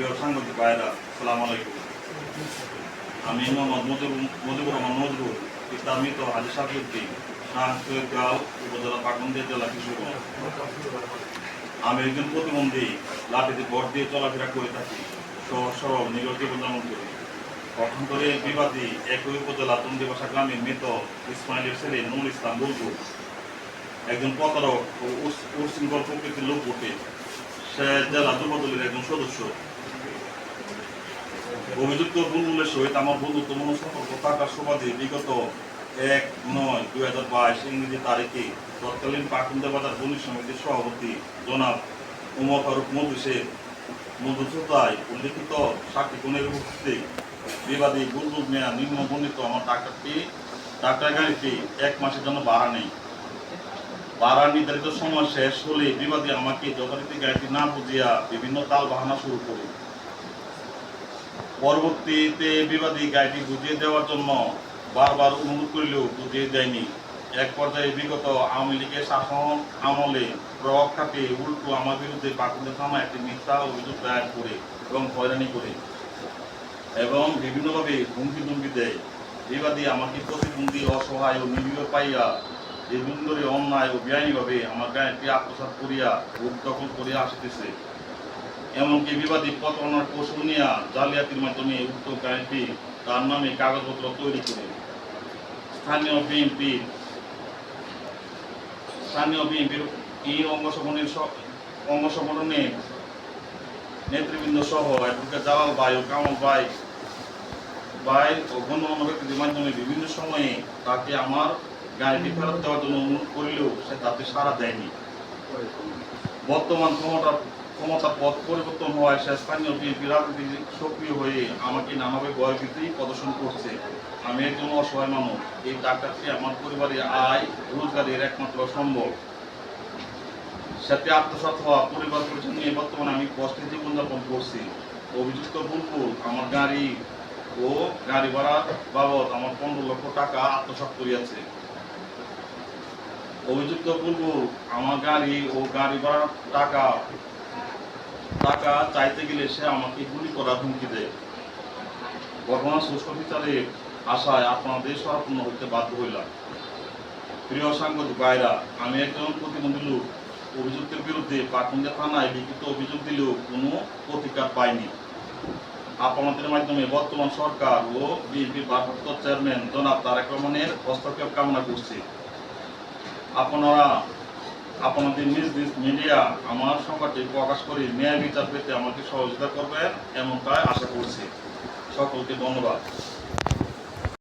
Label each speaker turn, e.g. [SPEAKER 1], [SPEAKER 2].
[SPEAKER 1] প্রিয় সাংবাদিক সালাম আলাইকুম। আমি মোহাম্মদ মজিবুর রহমান নজরুল, ইসলামিত হাজি সাফিউদ্দিন শাহগাঁও উপজেলা পাকুন্দিয়া জেলা কিশোরগঞ্জ আমি একজন প্রতিবন্ধী, লাঠিতে ভর দিয়ে চলাফেরা করে থাকি সহজ সরল নিরজ জীবনযাপন করি। পক্ষান্তরে বিবাদী একই উপজেলা তন্দিবাসা গ্রামের মৃত ইসমাইলের ছেলে নুর ইসলাম বুলবুল। একজন প্রতারক ও উশৃঙ্খল প্রকৃতির লোক বটে। সে জেলা যুবদলের একজন সদস্য। অভিযুক্ত বুলবুলের সহিত আমার বন্ধুত্বপূর্ণ সম্পর্ক থাকার সুবাদে বিগত এক নয় দুই হাজার বাইশ ইংরেজি তারিখে তৎকালীন পাকুন্দা বাজার বণিক সমিতির সভাপতি জনাব উমর ফারুক মজলিসের মধুসূতায় উল্লিখিত সাক্ষী গুণের উপস্থিতি বিবাদী বুলবুল মিয়া নিম্ন বর্ণিত আমার ডাক্তারটি ডাক্তার গাড়িটি এক মাসের জন্য ভাড়া নেই। ভাড়া নির্ধারিত সময় শেষ হলে বিবাদী আমাকে যথারীতি গাড়িটি না বুঝিয়া বিভিন্ন তাল বাহানা শুরু করে। পরবর্তীতে বিবাদী গাড়িটি বুঝিয়ে দেওয়ার জন্য বারবার অনুরোধ করিলেও বুঝিয়ে দেয়নি। এক পর্যায়ে বিগত আওয়ামী লীগের শাসন আমলে প্রভাব খাতে উল্টো আমার বিরুদ্ধে পাকুন্দা থানায় একটি মিথ্যা অভিযোগ দায়ের করে এবং হয়রানি করে এবং বিভিন্নভাবে হুমকি দুমকি দেয়। বিবাদী আমাকে প্রতিবন্ধী অসহায় ও নিরীহ পাইয়া ধরে অন্যায় ও বেআইনিভাবে আমার গাড়িটি আত্মসাৎ করিয়া ভোগ দখল করিয়া আসিতেছে। এমনকি বিবাদী প্রতারণার কৌশল নিয়ে জালিয়াতির মাধ্যমে উক্ত গাড়িটি তার নামে কাগজপত্র তৈরি করে। স্থানীয় বিএনপি, স্থানীয় বিএনপির এই অঙ্গ সংগঠনের স- অঙ্গ সংগঠনের নেতৃবৃন্দ সহ অ্যাডভোকেট জালাল ভাই ও কামাল ভাই ভাই ও গণ্যমান্য ব্যক্তিদের মাধ্যমে বিভিন্ন সময়ে তাকে আমার গাড়িটি ফেরত দেওয়ার জন্য অনুরোধ করলেও সে তাতে সাড়া দেয়নি। বর্তমান ক্ষমতা ক্ষমতার পথ পরিবর্তন হওয়ায় সে স্থানীয় বিএনপি রাজনীতি সক্রিয় হয়ে আমাকে নানাভাবে ভয়ভীতি প্রদর্শন করছে। আমি একজন অসহায় মানুষ। এই ডাক্তারটি আমার পরিবারের আয় রোজগারের একমাত্র সম্ভব সাথে আত্মসাৎ হওয়া পরিবার পরিচয় নিয়ে বর্তমানে আমি কষ্টে জীবনযাপন করছি। অভিযুক্ত বুলবুল আমার গাড়ি ও গাড়ি ভাড়া বাবদ আমার পনেরো লক্ষ টাকা আত্মসাৎ করিয়াছে। অভিযুক্ত বুলবুল আমার গাড়ি ও গাড়ি ভাড়া টাকা টাকা চাইতে গেলে সে আমাকে গুলি করার হুমকি দেয়। ঘটনা সুষ্ঠু বিচারের আশায় আপনাদের সরাপন্ন হইতে বাধ্য হইলাম। প্রিয় সাংবাদিক ভাইরা, আমি একজন প্রতিবন্ধী লোক। অভিযুক্তের বিরুদ্ধে পাকুন্দা থানায় লিখিত অভিযোগ দিলেও কোনো প্রতিকার পাইনি। আপনাদের মাধ্যমে বর্তমান সরকার ও বিএনপির ভারপ্রাপ্ত চেয়ারম্যান জনাব তারেক রহমানের হস্তক্ষেপ কামনা করছি। আপনারা আপনাদের নিজ নিজ মিডিয়া আমার সংবাদটি প্রকাশ করে ন্যায় বিচার পেতে আমাকে সহযোগিতা করবেন, এমনটাই আশা করছি। সকলকে ধন্যবাদ।